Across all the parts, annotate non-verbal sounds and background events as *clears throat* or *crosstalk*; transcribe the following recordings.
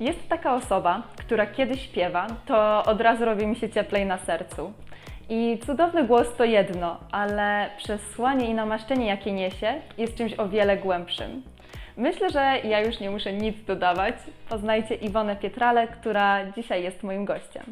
Jest taka osoba, która kiedy śpiewa, to od razu robi mi się cieplej na sercu. I cudowny głos to jedno, ale przesłanie i namaszczenie, jakie niesie, jest czymś o wiele głębszym. Myślę, że ja już nie muszę nic dodawać. Poznajcie Iwonę Pietrale, która dzisiaj jest moim gościem.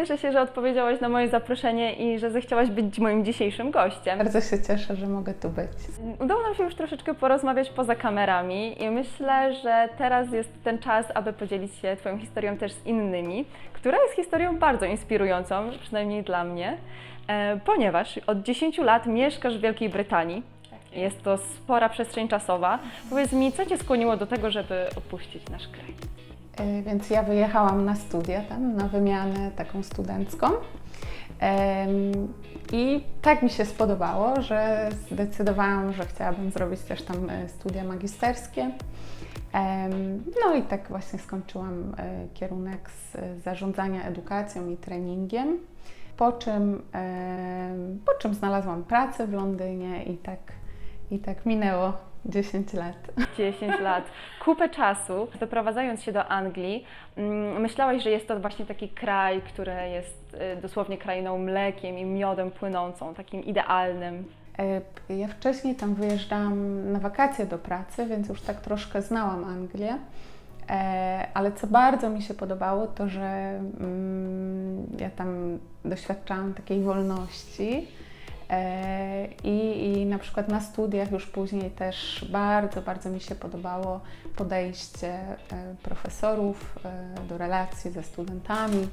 Cieszę się, że odpowiedziałaś na moje zaproszenie i że zechciałaś być moim dzisiejszym gościem. Bardzo się cieszę, że mogę tu być. Udało nam się już troszeczkę porozmawiać poza kamerami i myślę, że teraz jest ten czas, aby podzielić się Twoją historią też z innymi, która jest historią bardzo inspirującą, przynajmniej dla mnie, e, ponieważ od 10 lat mieszkasz w Wielkiej Brytanii. Jest to spora przestrzeń czasowa. Powiedz mi, co Cię skłoniło do tego, żeby opuścić nasz kraj? E, Więc ja wyjechałam na studia tam, na wymianę taką studencką. I tak mi się spodobało, że zdecydowałam, że chciałabym zrobić też tam e, studia magisterskie. No i tak właśnie skończyłam e, kierunek z zarządzania edukacją i treningiem. Po czym, po czym znalazłam pracę w Londynie i tak, i tak minęło 10 lat. 10 lat, kupę czasu. Doprowadzając się do Anglii, mm, myślałaś, że jest to właśnie taki kraj, który jest y, dosłownie krainą mlekiem i miodem płynącą, takim idealnym. E, Ja wcześniej tam wyjeżdżałam na wakacje do pracy, więc już tak troszkę znałam Anglię. E, Ale co bardzo mi się podobało, to że mm, ja tam doświadczałam takiej wolności. E, I, I na przykład na studiach już później też bardzo, bardzo mi się podobało podejście e, profesorów e, do relacji ze studentami.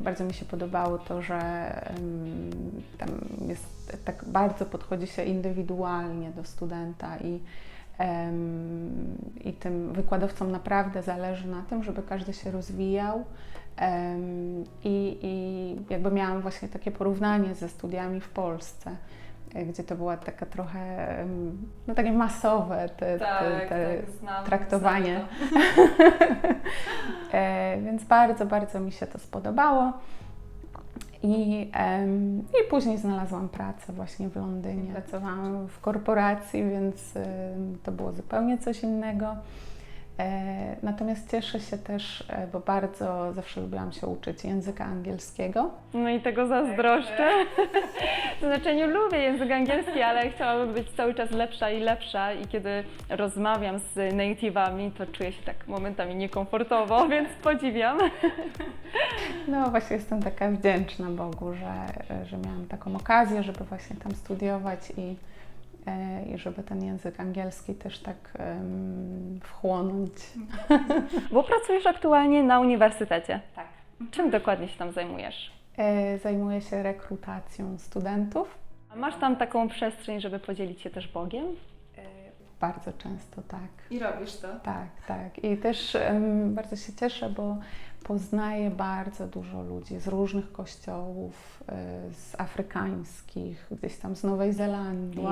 Bardzo mi się podobało to, że tam jest tak bardzo podchodzi się indywidualnie do studenta i, i tym wykładowcom naprawdę zależy na tym, żeby każdy się rozwijał. I, I jakby miałam właśnie takie porównanie ze studiami w Polsce, e, gdzie to była taka trochę, no takie masowe te, te, te traktowanie. *laughs* E, więc bardzo, bardzo mi się to spodobało. I, I później znalazłam pracę właśnie w Londynie. Pracowałam w korporacji, więc to było zupełnie coś innego. E, natomiast cieszę się też, e, bo bardzo zawsze lubiłam się uczyć języka angielskiego. No i tego zazdroszczę. *laughs* To znaczy nie lubię język angielski, ale chciałabym być cały czas lepsza i lepsza i kiedy rozmawiam z native'ami, to czuję się tak momentami niekomfortowo, *laughs* więc podziwiam. No właśnie jestem taka wdzięczna Bogu, że, że miałam taką okazję, żeby właśnie tam studiować i, i żeby ten język angielski też tak wchłonąć. *laughs* Bo pracujesz aktualnie na uniwersytecie. Tak. Czym dokładnie się tam zajmujesz? E, Zajmuję się rekrutacją studentów. A masz tam taką przestrzeń, żeby podzielić się też Bogiem? E, Bardzo często tak. I robisz to. Tak, tak. I też em, bardzo się cieszę, bo poznaję bardzo dużo ludzi z różnych kościołów, e, z afrykańskich, gdzieś tam z Nowej Zelandii.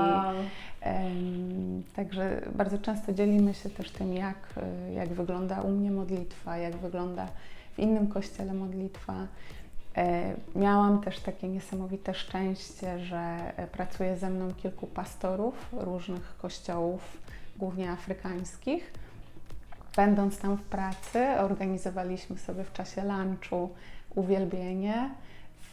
Em, Także bardzo często dzielimy się też tym, jak, e, jak wygląda u mnie modlitwa, jak wygląda w innym kościele modlitwa. E, Miałam też takie niesamowite szczęście, że e, pracuje ze mną kilku pastorów różnych kościołów, głównie afrykańskich. Będąc tam w pracy, organizowaliśmy sobie w czasie lunchu uwielbienie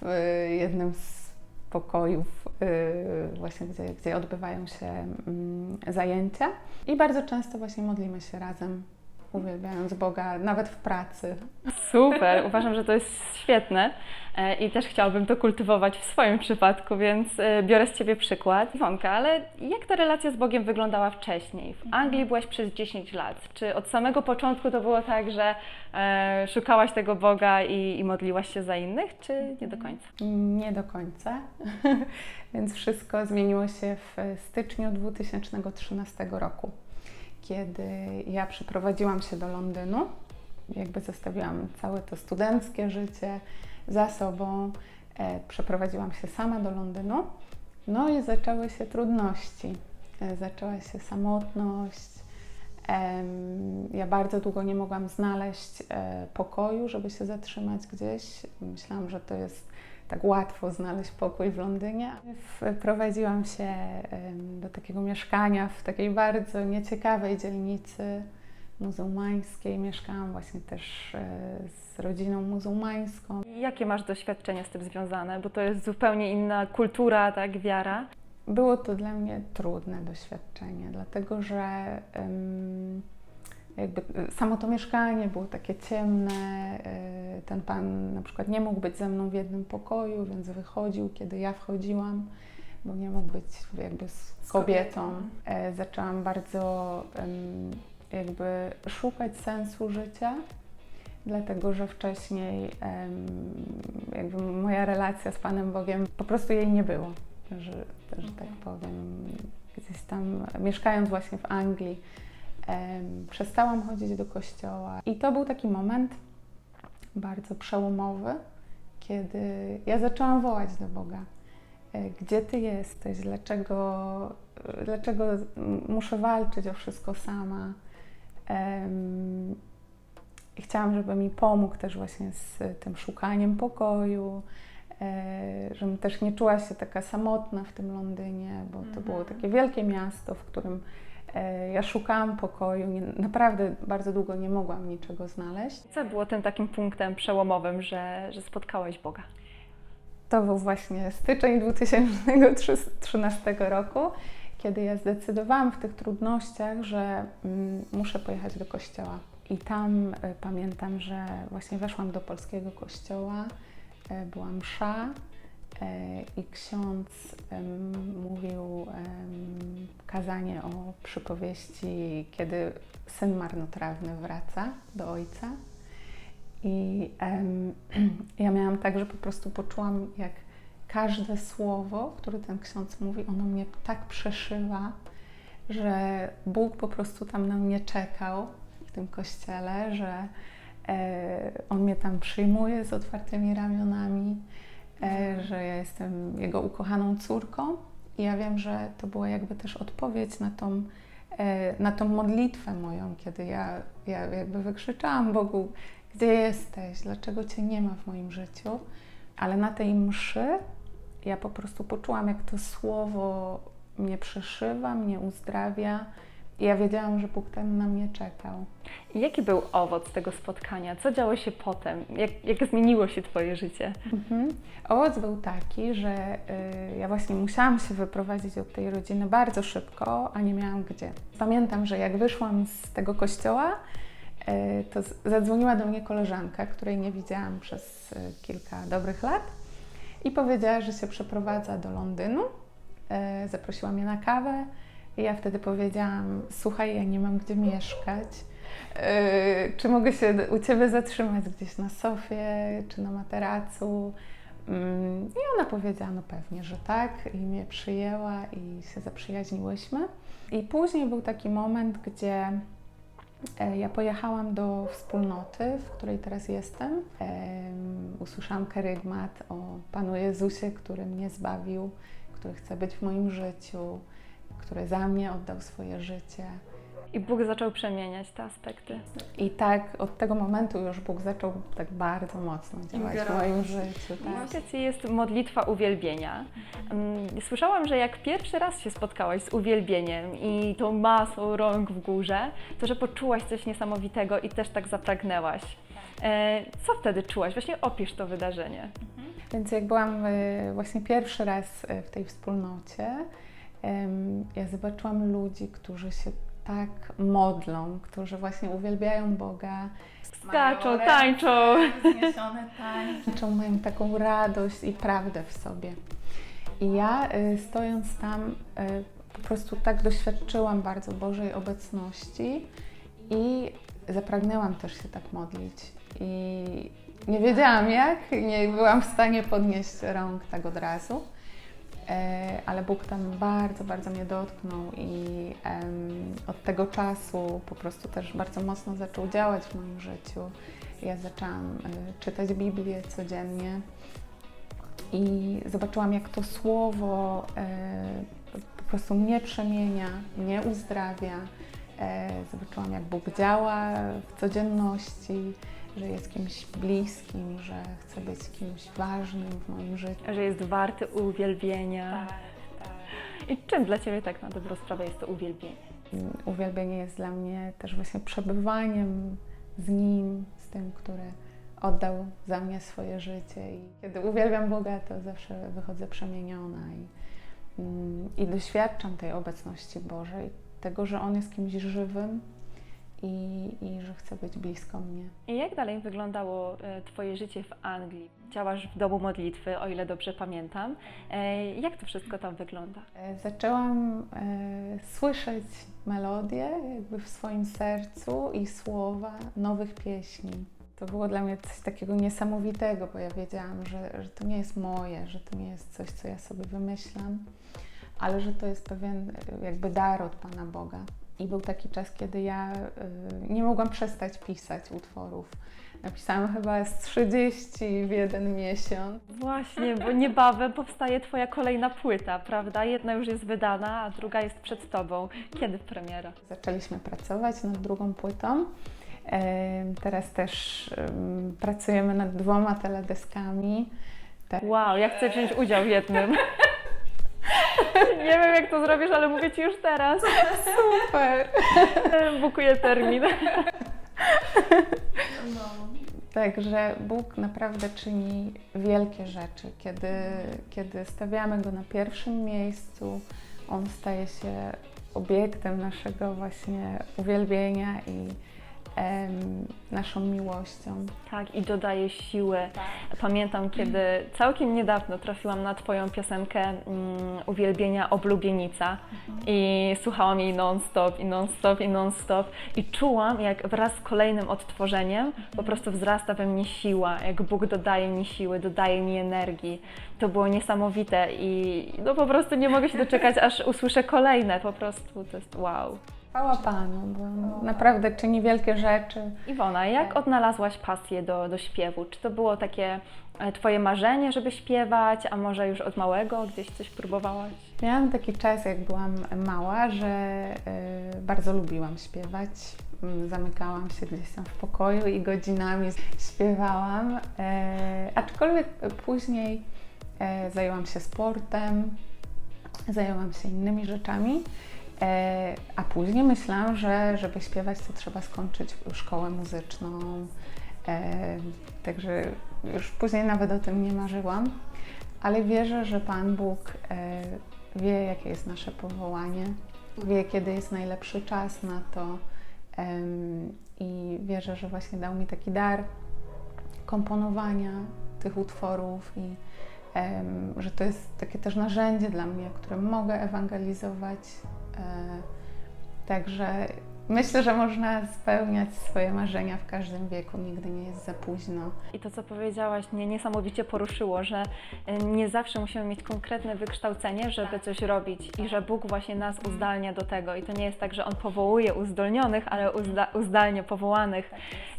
w jednym z pokojów, e, właśnie gdzie, gdzie odbywają się mm, zajęcia. I bardzo często właśnie modlimy się razem, uwielbiając Boga, nawet w pracy. Super, uważam, że to jest świetne e, i też chciałabym to kultywować w swoim przypadku, więc e, biorę z Ciebie przykład. Iwonka, ale jak ta relacja z Bogiem wyglądała wcześniej? W Anglii byłaś przez 10 lat. Czy od samego początku to było tak, że e, szukałaś tego Boga i, i modliłaś się za innych, czy nie do końca? Nie do końca, *laughs* więc wszystko zmieniło się w styczniu 2013 roku, kiedy ja przeprowadziłam się do Londynu. Jakby zostawiłam całe to studenckie życie za sobą, e, przeprowadziłam się sama do Londynu. No i zaczęły się trudności. e, zaczęła się samotność. Ja bardzo długo nie mogłam znaleźć e, pokoju, żeby się zatrzymać gdzieś. Myślałam, że to jest tak łatwo znaleźć pokój w Londynie. Wprowadziłam się do takiego mieszkania w takiej bardzo nieciekawej dzielnicy muzułmańskiej. Mieszkałam właśnie też e, z rodziną muzułmańską. Jakie masz doświadczenia z tym związane? Bo to jest zupełnie inna kultura, tak, wiara. Było to dla mnie trudne doświadczenie, dlatego że jakby e, samo to mieszkanie było takie ciemne. e, Ten pan na przykład nie mógł być ze mną w jednym pokoju, więc wychodził, kiedy ja wchodziłam, bo nie mógł być jakby z kobietą. E, Zaczęłam bardzo jakby szukać sensu życia. Dlatego, że wcześniej jakby moja relacja z Panem Bogiem po prostu jej nie było że, że tak powiem, gdzieś tam mieszkając właśnie w Anglii, przestałam chodzić do kościoła. I to był taki moment bardzo przełomowy, kiedy ja zaczęłam wołać do Boga. E, Gdzie Ty jesteś? Dlaczego, dlaczego muszę walczyć o wszystko sama? I chciałam, żeby mi pomógł też właśnie z tym szukaniem pokoju, e, żebym też nie czuła się taka samotna w tym Londynie, bo to było takie wielkie miasto, w którym e, ja szukałam pokoju. Nie, naprawdę bardzo długo nie mogłam niczego znaleźć. Co było tym takim punktem przełomowym, że, że spotkałaś Boga? To był właśnie styczeń 2013 roku, kiedy ja zdecydowałam w tych trudnościach, że mm, muszę pojechać do kościoła. I tam e, pamiętam, że właśnie weszłam do polskiego kościoła, e, była msza e, i ksiądz mówił kazanie o przypowieści, kiedy syn marnotrawny wraca do ojca. I *clears throat* ja miałam tak, że po prostu poczułam, jak każde słowo, które ten ksiądz mówi, ono mnie tak przeszywa, że Bóg po prostu tam na mnie czekał w tym kościele, że e, On mnie tam przyjmuje z otwartymi ramionami, e, że ja jestem Jego ukochaną córką. I ja wiem, że to była jakby też odpowiedź na tą, e, na tą modlitwę moją, kiedy ja, ja jakby wykrzyczałam Bogu, gdzie jesteś, dlaczego Cię nie ma w moim życiu. Ale na tej mszy ja po prostu poczułam, jak to słowo mnie przeszywa, mnie uzdrawia. I ja wiedziałam, że Bóg tam na mnie czekał. I jaki był owoc tego spotkania? Co działo się potem? Jak, jak zmieniło się Twoje życie? Mhm. Owoc był taki, że y, ja właśnie musiałam się wyprowadzić od tej rodziny bardzo szybko, a nie miałam gdzie. Pamiętam, że jak wyszłam z tego kościoła, y, to zadzwoniła do mnie koleżanka, której nie widziałam przez y, kilka dobrych lat i powiedziała, że się przeprowadza do Londynu. Y, zaprosiła mnie na kawę i ja wtedy powiedziałam: Słuchaj, ja nie mam gdzie mieszkać. Y, czy mogę się u Ciebie zatrzymać gdzieś na sofie, czy na materacu? Mm, I ona powiedziała, no pewnie, że tak, i mnie przyjęła i się zaprzyjaźniłyśmy. I później był taki moment, gdzie e, ja pojechałam do wspólnoty, w której teraz jestem. Em, Usłyszałam kerygmat o Panu Jezusie, który mnie zbawił, który chce być w moim życiu, który za mnie oddał swoje życie. I Bóg zaczął przemieniać te aspekty. I tak od tego momentu już Bóg zaczął tak bardzo mocno działać w moim życiu. W Tak. jest modlitwa uwielbienia. Mm, Słyszałam, że jak pierwszy raz się spotkałaś z uwielbieniem i tą masą rąk w górze, to że poczułaś coś niesamowitego i też tak zapragnęłaś. E, Co wtedy czułaś? Właśnie opisz to wydarzenie. Więc jak byłam y, właśnie pierwszy raz y, w tej wspólnocie, ja zobaczyłam ludzi, którzy się tak modlą, którzy właśnie uwielbiają Boga. Skaczą, tańczą. Wzniesione tańczą, mają taką radość i prawdę w sobie. I ja y, stojąc tam y, po prostu tak doświadczyłam bardzo Bożej obecności i zapragnęłam też się tak modlić. I nie wiedziałam jak, nie byłam w stanie podnieść rąk tak od razu. E, ale Bóg tam bardzo, bardzo mnie dotknął i od tego czasu po prostu też bardzo mocno zaczął działać w moim życiu. Ja zaczęłam e, czytać Biblię codziennie i zobaczyłam, jak to słowo e, po prostu mnie przemienia, mnie uzdrawia. Zobaczyłam, jak Bóg działa w codzienności, że jest kimś bliskim, że chce być kimś ważnym w moim życiu. Że jest warty uwielbienia. I czym dla Ciebie tak na dobrą sprawę jest to uwielbienie? Uwielbienie jest dla mnie też właśnie przebywaniem z Nim, z tym, który oddał za mnie swoje życie. I kiedy uwielbiam Boga, to zawsze wychodzę przemieniona i, mm, i doświadczam tej obecności Bożej, tego, że On jest kimś żywym i, i że chce być blisko mnie. I jak dalej wyglądało e, Twoje życie w Anglii? Działasz w domu modlitwy, o ile dobrze pamiętam. E, Jak to wszystko tam wygląda? E, Zaczęłam słyszeć melodie jakby w swoim sercu i słowa nowych pieśni. To było dla mnie coś takiego niesamowitego, bo ja wiedziałam, że, że to nie jest moje, że to nie jest coś, co ja sobie wymyślam, ale że to jest pewien jakby dar od Pana Boga. I był taki czas, kiedy ja e, nie mogłam przestać pisać utworów. Napisałam chyba z 30 w jeden miesiąc. Właśnie, bo niebawem powstaje Twoja kolejna płyta, prawda? Jedna już jest wydana, a druga jest przed Tobą. Kiedy premiera? Zaczęliśmy pracować nad drugą płytą. Em, Teraz też em, pracujemy nad dwoma teledeskami. Tak. Wow, ja chcę wziąć udział w jednym. Nie wiem, jak to zrobisz, ale mówię Ci już teraz. Super! *laughs* Bukuję termin. Także Bóg naprawdę czyni wielkie rzeczy. Kiedy, kiedy stawiamy Go na pierwszym miejscu, On staje się obiektem naszego właśnie uwielbienia i em, naszą miłością. Tak, i dodaje siły. Pamiętam, kiedy całkiem niedawno trafiłam na Twoją piosenkę mm, Uwielbienia Oblubienica i słuchałam jej non-stop, i non-stop, i non-stop i czułam, jak wraz z kolejnym odtworzeniem po prostu wzrasta we mnie siła, jak Bóg dodaje mi siły, dodaje mi energii. To było niesamowite i no po prostu nie mogę się doczekać, aż usłyszę kolejne, po prostu to jest wow. Chwała Panu, bo naprawdę czyni wielkie rzeczy. Iwona, jak odnalazłaś pasję do, do śpiewu? Czy to było takie e, Twoje marzenie, żeby śpiewać, a może już od małego gdzieś coś próbowałaś? Miałam taki czas, jak byłam mała, że y, bardzo lubiłam śpiewać. Mm, Zamykałam się gdzieś tam w pokoju i godzinami śpiewałam. E, aczkolwiek później e, zajęłam się sportem, zajęłam się innymi rzeczami. E, a później myślałam, że żeby śpiewać, to trzeba skończyć szkołę muzyczną. E, także już później nawet o tym nie marzyłam, ale wierzę, że Pan Bóg e, wie, jakie jest nasze powołanie, wie, kiedy jest najlepszy czas na to i wierzę, że właśnie dał mi taki dar komponowania tych utworów i że to jest takie też narzędzie dla mnie, którym mogę ewangelizować. E, także myślę, że można spełniać swoje marzenia w każdym wieku, nigdy nie jest za późno. I to, co powiedziałaś, mnie niesamowicie poruszyło, że e, nie zawsze musimy mieć konkretne wykształcenie, żeby coś robić i że Bóg właśnie nas uzdalnia do tego. I to nie jest tak, że On powołuje uzdolnionych, ale uzda, uzdalnia powołanych.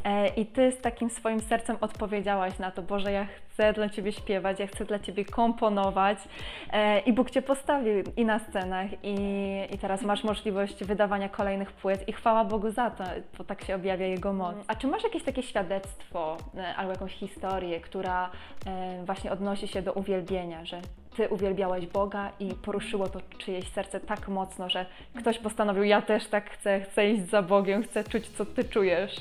E, I Ty z takim swoim sercem odpowiedziałaś na to, Boże, ja chcę dla Ciebie śpiewać, ja chcę dla Ciebie komponować e, i Bóg Cię postawił i na scenach i, i teraz masz możliwość wydawania kolejnych płyt i chwała Bogu za to, bo tak się objawia Jego moc. A czy masz jakieś takie świadectwo e, albo jakąś historię, która e, właśnie odnosi się do uwielbienia, że Ty uwielbiałaś Boga i poruszyło to czyjeś serce tak mocno, że ktoś postanowił, ja też tak chcę, chcę iść za Bogiem, chcę czuć, co Ty czujesz.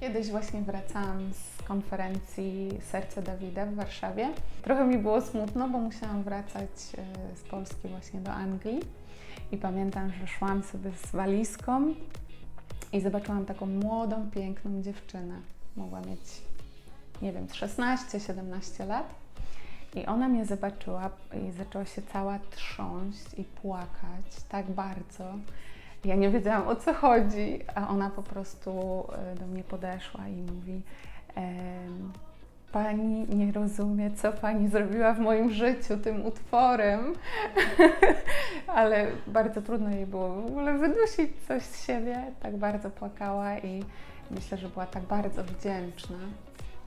Kiedyś właśnie wracałam z konferencji Serce Dawida w Warszawie. Trochę mi było smutno, bo musiałam wracać e, z Polski właśnie do Anglii. I pamiętam, że szłam sobie z walizką i zobaczyłam taką młodą, piękną dziewczynę. Mogła mieć, nie wiem, 16-17 lat. I ona mnie zobaczyła i zaczęła się cała trząść i płakać tak bardzo. Ja nie wiedziałam o co chodzi, a ona po prostu e, do mnie podeszła i mówi: Pani nie rozumie, co pani zrobiła w moim życiu tym utworem, *laughs* ale bardzo trudno jej było w ogóle wydusić coś z siebie. Tak bardzo płakała i myślę, że była tak bardzo wdzięczna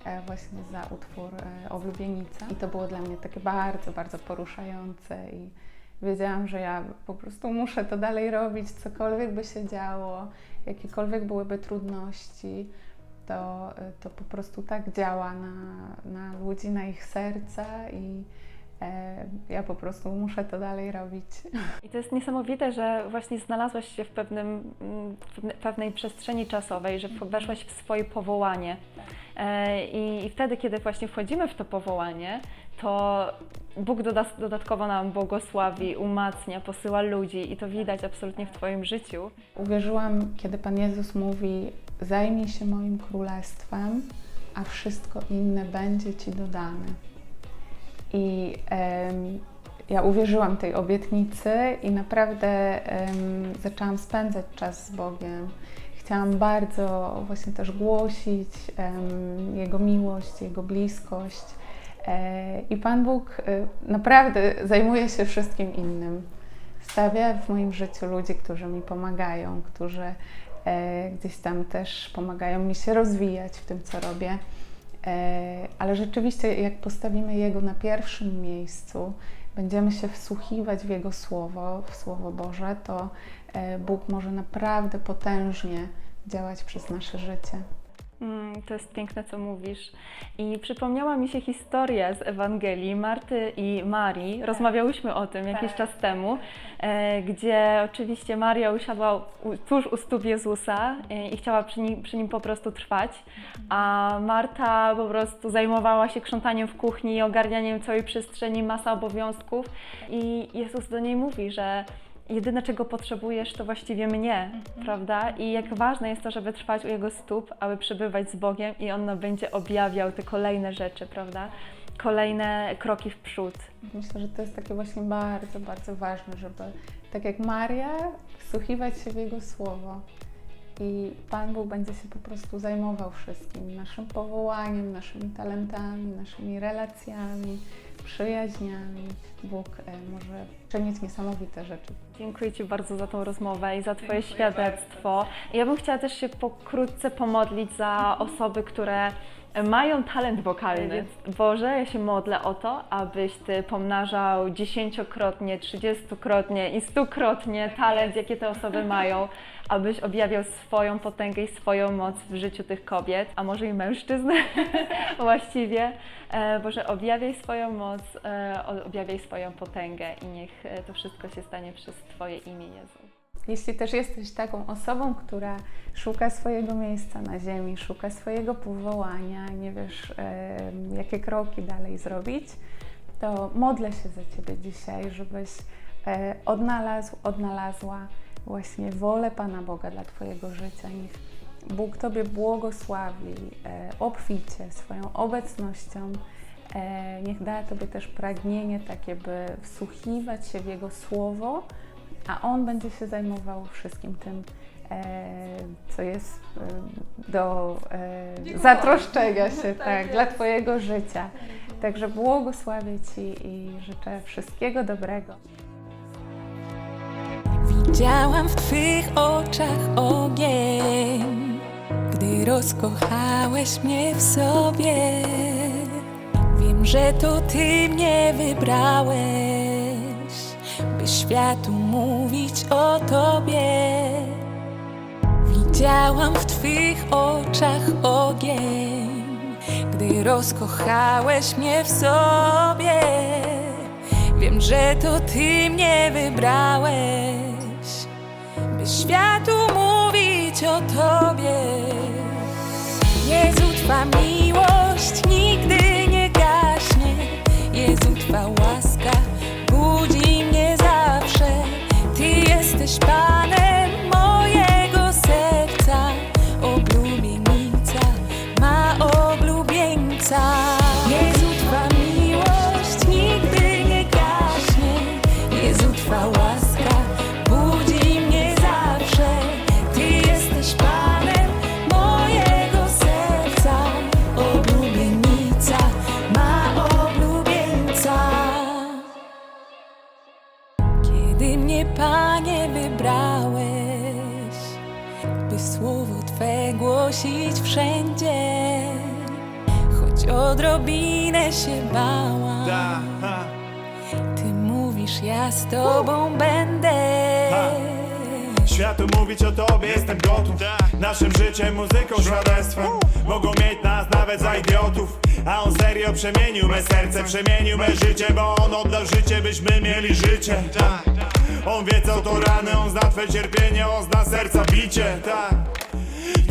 e, właśnie za utwór e, Oblubienica. I to było dla mnie takie bardzo, bardzo poruszające i, wiedziałam, że ja po prostu muszę to dalej robić, cokolwiek by się działo, jakiekolwiek byłyby trudności, to, to po prostu tak działa na, na ludzi, na ich serca i e, ja po prostu muszę to dalej robić. I to jest niesamowite, że właśnie znalazłaś się w, pewnym, w pewne- pewnej przestrzeni czasowej, że weszłaś w swoje powołanie. E, I, I wtedy, kiedy właśnie wchodzimy w to powołanie, to Bóg doda, dodatkowo nam błogosławi, umacnia, posyła ludzi i to widać absolutnie w Twoim życiu. Uwierzyłam, kiedy Pan Jezus mówi: Zajmij się moim królestwem, a wszystko inne będzie ci dodane. I em, ja uwierzyłam tej obietnicy i naprawdę em, zaczęłam spędzać czas z Bogiem. Chciałam bardzo właśnie też głosić em, Jego miłość, Jego bliskość. E, I Pan Bóg e, naprawdę zajmuje się wszystkim innym. Stawia w moim życiu ludzi, którzy mi pomagają, którzy e, gdzieś tam też pomagają mi się rozwijać w tym, co robię. Ale rzeczywiście, jak postawimy Jego na pierwszym miejscu, będziemy się wsłuchiwać w Jego Słowo, w Słowo Boże, to Bóg może naprawdę potężnie działać przez nasze życie. Mm, To jest piękne, co mówisz. I przypomniała mi się historia z Ewangelii Marty i Marii. Rozmawiałyśmy o tym jakiś czas temu, e, gdzie oczywiście Maria usiadła u, tuż u stóp Jezusa e, i chciała przy nim, przy nim po prostu trwać, a Marta po prostu zajmowała się krzątaniem w kuchni, ogarnianiem całej przestrzeni, masa obowiązków. I Jezus do niej mówi, że jedyne czego potrzebujesz to właściwie mnie, prawda? I jak ważne jest to, żeby trwać u Jego stóp, aby przebywać z Bogiem i On nam będzie objawiał te kolejne rzeczy, prawda? Kolejne kroki w przód. Myślę, że to jest takie właśnie bardzo, bardzo ważne, żeby tak jak Maria, wsłuchiwać się w Jego Słowo. I Pan Bóg będzie się po prostu zajmował wszystkim, naszym powołaniem, naszymi talentami, naszymi relacjami, przyjaźniami. Bóg e, może czynić niesamowite rzeczy. Dziękuję Ci bardzo za tą rozmowę i za Twoje świadectwo. Ja bym chciała też się pokrótce pomodlić za osoby, które mają talent wokalny. Boże, ja się modlę o to, abyś Ty pomnażał dziesięciokrotnie, trzydziestokrotnie i stukrotnie talent, jakie te osoby *laughs* mają, abyś objawiał swoją potęgę i swoją moc w życiu tych kobiet, a może i mężczyzn *laughs* właściwie. E, Boże, objawiaj swoją moc, e, objawiaj swoją potęgę i niech e, to wszystko się stanie przez Twoje imię, Jezu. Jeśli też jesteś taką osobą, która szuka swojego miejsca na ziemi, szuka swojego powołania, nie wiesz, em, jakie kroki dalej zrobić, to modlę się za Ciebie dzisiaj, żebyś e, odnalazł, odnalazła właśnie wolę Pana Boga dla Twojego życia. Niech Bóg Tobie błogosławi e, obficie swoją obecnością. E, niech da Tobie też pragnienie takie, by wsłuchiwać się w Jego Słowo, a On będzie się zajmował wszystkim tym, e, co jest e, do e, zatroszczenia *laughs* się tak, dla Twojego życia. Także błogosławię Ci i życzę wszystkiego dobrego. Widziałam w Twych oczach ogień, gdy rozkochałeś mnie w sobie. Wiem, że to Ty mnie wybrałeś, światu mówić o Tobie. Widziałam w Twych oczach ogień, gdy rozkochałeś mnie w sobie. Wiem, że to Ty mnie wybrałeś, by światu mówić o Tobie. Jezu, Twa miłość nigdy nie gaśnie. Jezu, Twa jesteś Panem mojego serca, oblubienica ma oblubieńca. Jezu, Twa miłość nigdy nie gaśnie. Jezu, Twa łaska budzi mnie zawsze. Ty jesteś Panem mojego serca, oblubienica ma oblubieńca. Kiedy mnie, Panie, głosić wszędzie, choć odrobinę się bałam. Ty mówisz ja z tobą będę. Światu mówić o tobie jestem gotów. Naszym życiem, muzyką, świadectwem. Mogą mieć nas nawet za idiotów. A on serio przemienił me serce Przemienił me życie, bo on oddał życie Byśmy mieli życie. On wie co to rany, on zna twe cierpienie On zna serca bicie, tak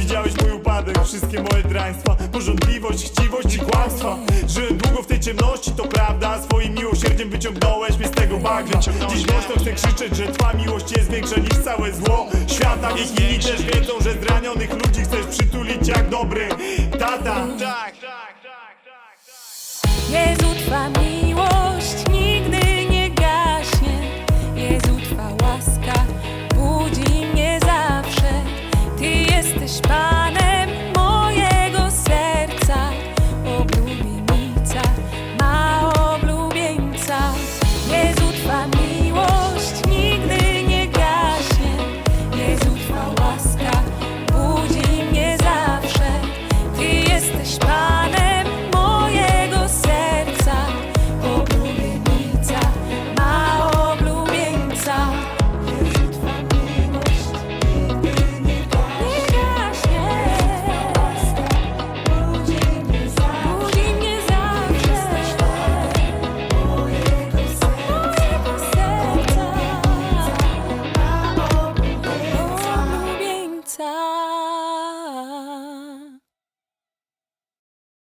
Widziałeś mój upadek, wszystkie moje draństwa Porządliwość, chciwość i kłamstwa. Żyłem długo w tej ciemności, to prawda. Swoim miłosierdziem wyciągnąłeś mnie z tego bagna. Dziś głośno chcę krzyczeć, że twa miłość jest większa niż całe zło Świata, niech inni też wiedzą, że zranionych ludzi chcesz przytulić jak dobry tata. Tak, tak, tak, tak, tak Jezu, twa miłość space.